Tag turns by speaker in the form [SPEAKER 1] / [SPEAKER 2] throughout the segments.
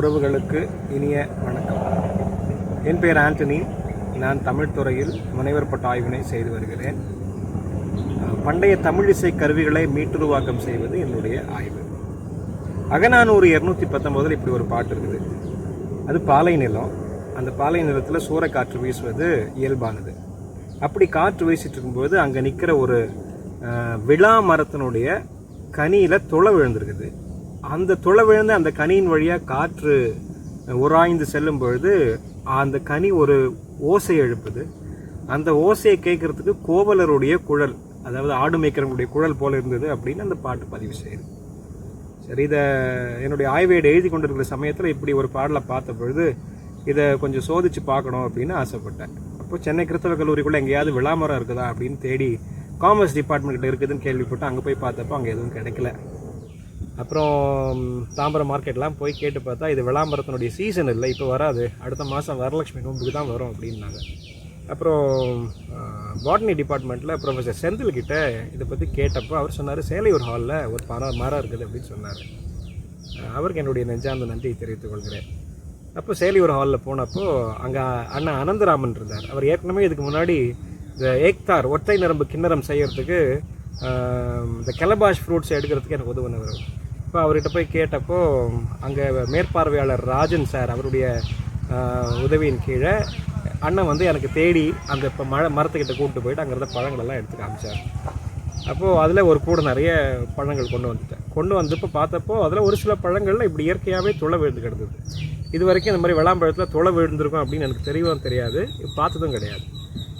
[SPEAKER 1] உறவுகளுக்கு இனிய வணக்கம். என் பெயர் ஆண்டனி. நான் தமிழ் துறையில் முனைவர் பட்ட ஆய்வினை செய்து வருகிறேன். பண்டைய தமிழ் இசை கருவிகளை மீட்டுருவாக்கம் செய்வது என்னுடைய ஆய்வு. அகநானூறு இரநூத்தி பத்தொம்போதில் இப்படி ஒரு பாட்டு இருக்குது. அது பாலை நிலம். அந்த பாலை நிலத்தில் சூறைக்காற்று வீசுவது இயல்பானது. அப்படி காற்று வீசிட்டு இருக்கும்போது அங்கே நிற்கிற ஒரு விழா மரத்தினுடைய கனியில் துளை விழுந்திருக்குது. அந்த துளை விழுந்து அந்த கனியின் வழியாக காற்று உராய்ந்து செல்லும் பொழுது அந்த கனி ஒரு ஓசை எழுப்புது. அந்த ஓசையை கேட்கறதுக்கு கோவலருடைய குழல் அதாவது ஆடு மேய்க்கிறவங்களுடைய குழல் போல இருந்தது அப்படின்னு அந்த பாட்டு பதிவு செய்யுது. சரி இதை என்னுடைய ஆய்வேடு எழுதி கொண்டிருக்கிற சமயத்தில் இப்படி ஒரு பாடலை பார்த்த பொழுது இதை கொஞ்சம் சோதிச்சு பார்க்கணும் அப்படின்னு ஆசைப்பட்டேன். அப்போ சென்னை கிறிஸ்தவ கல்லூரிக்குள்ளே எங்கேயாவது விளாமரம் இருக்குதா அப்படின்னு தேடி காமர்ஸ் டிபார்ட்மெண்ட் கிட்ட இருக்குதுன்னு கேள்விப்பட்டு அங்கே போய் பார்த்தப்போ அங்கே எதுவும் கிடைக்கல. அப்புறம் தாம்பரம் மார்க்கெட்லாம் போய் கேட்டு பார்த்தா இது விளாம்பரத்தினுடைய சீசன் இல்லை இப்போ வராது. அடுத்த மாதம் வரலட்சுமி நோம்புக்கு தான் வரும் அப்படின்னாங்க. அப்புறம் பாட்னி டிபார்ட்மெண்ட்டில் ப்ரொஃபஸர் செந்தில் கிட்டே இதை பற்றி கேட்டப்போ அவர் சொன்னார் சேலையூர் ஹாலில் ஒரு மரம் மரம் இருக்குது அப்படின்னு சொன்னார். அவருக்கு என்னுடைய நெஞ்சார்ந்த நன்றியை தெரிவித்துக் கொள்கிறேன். அப்போ சேலியூர் ஹாலில் போனப்போ அங்கே அண்ணா அனந்தராமன் இருந்தார். அவர் ஏற்கனவே இதுக்கு முன்னாடி இந்த ஏக்தார் ஒற்றை நரம்பு கிண்ணறம் செய்கிறதுக்கு இந்த கெலபாஷ் ஃப்ரூட்ஸ் எடுக்கிறதுக்கு எனக்கு உதவுனவர் இப்போ அவர்கிட்ட போய் கேட்டப்போ அங்கே மேற்பார்வையாளர் ராஜன் சார் அவருடைய உதவியின் கீழே அண்ணன் வந்து எனக்கு தேடி அந்த இப்போ மழை மரத்துக்கிட்ட கூப்பிட்டு போயிட்டு அங்கே இருந்த பழங்களெல்லாம் எடுத்து காமிச்சார். அப்போது அதில் ஒரு கூட நிறைய பழங்கள் கொண்டு வந்துட்டேன். கொண்டு வந்தப்போ பார்த்தப்போ அதில் ஒரு சில பழங்களில் இப்படி இயற்கையாகவே துளை விழுந்து கிடந்தது. இது வரைக்கும் இந்த மாதிரி விளாம்பழத்தில் துளை விழுந்திருக்கும் அப்படின்னு எனக்கு தெரியவும் தெரியாது. பார்த்ததும் கிடையாது.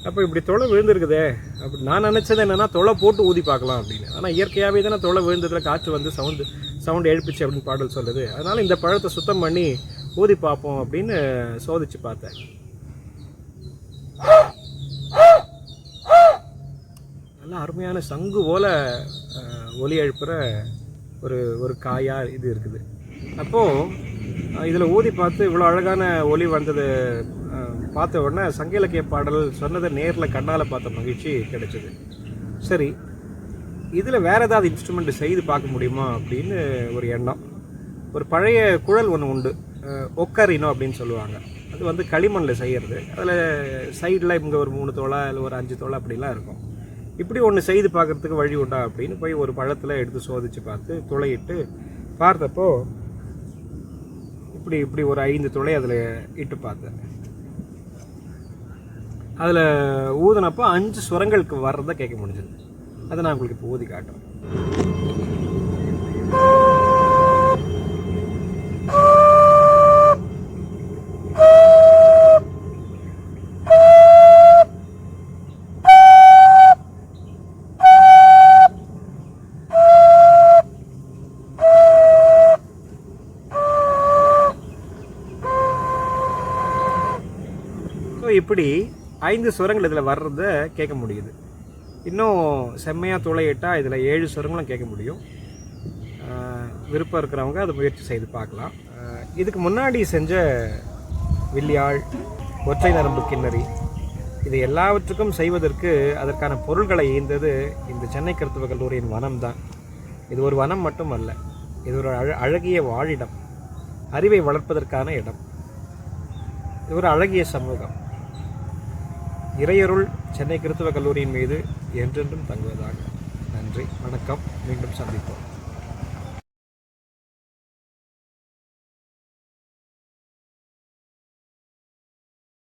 [SPEAKER 1] அப்போ இப்படி தொலை விழுந்திருக்குதே அப்படி நான் நினச்சது என்னென்னா தொலை போட்டு ஊதி பார்க்கலாம் அப்படின்னு. ஆனால் இயற்கையாகவே தானே தொலை விழுந்ததில் காற்று வந்து சவுண்டு சவுண்டு எழுப்பிச்சு அப்படின்னு பாடல் சொல்லுது. அதனால் இந்த பழத்தை சுத்தம் பண்ணி ஊதி பார்ப்போம் அப்படின்னு சோதிச்சு பார்த்தேன். நல்லா அருமையான சங்கு போல ஒலி எழுப்புகிற ஒரு ஒரு காயாக இது இருக்குது. அப்போது இதில் ஊதி பார்த்து இவ்வளோ அழகான ஒலி வந்தது பார்த்த உடனே சங்க இலக்கிய பாடல் சொன்னதை நேரில் கண்ணால் பார்த்த மகிழ்ச்சி கிடைச்சிது. சரி இதில் வேறு ஏதாவது இன்ஸ்ட்ருமெண்ட் செய்து பார்க்க முடியுமா அப்படின்னு ஒரு எண்ணம். ஒரு பழைய குழல் ஒன்று உண்டு. ஒக்கரினோ அப்படின்னு சொல்லுவாங்க. அது வந்து களிமண்ணில் செய்கிறது அதில் சைடில் இங்கே ஒரு மூணு தோளா இல்லை ஒரு அஞ்சு தோளா அப்படிலாம் இருக்கும். இப்படி ஒன்று செய்து பார்க்கறதுக்கு வழி உண்டா அப்படின்னு போய் ஒரு பழத்தில் எடுத்து சோதித்து பார்த்து துளையிட்டு பார்த்தப்போ இப்படி இப்படி ஒரு ஐந்து துளை அதில் இட்டு பார்த்தேன். அதில் ஊதுனப்போ அஞ்சு சுரங்களுக்கு வர்றதை கேட்க முடிஞ்சது. அதை நான் உங்களுக்கு இப்போ ஓதி காட்டுறேன். ஸோ இப்படி ஐந்து சுரங்கள் இதில் வர்றத கேட்க முடியுது. இன்னும் செம்மையாக துளையிட்டால் இதில் ஏழு சுரங்களும் கேட்க முடியும். விருப்பம் இருக்கிறவங்க அதை முயற்சி செய்து பார்க்கலாம். இதுக்கு முன்னாடி செஞ்ச வில்லியாழ் ஒற்றை நரம்பு கிண்ணறி இது எல்லாவற்றுக்கும் செய்வதற்கு அதற்கான பொருள்களை ஈந்தது இந்த சென்னை கருத்துவ கல்லூரியின் வனம் தான். இது ஒரு வனம் மட்டும் அல்ல இது ஒரு அழ அழகிய வாழிடம் அறிவை வளர்ப்பதற்கான இடம். இது ஒரு அழகிய சமூகம். இறையருள் சென்னை கிறித்துவ கல்லூரியின் மீது என்றென்றும் தங்குவதாக. நன்றி வணக்கம் மீண்டும் சந்திப்போம்.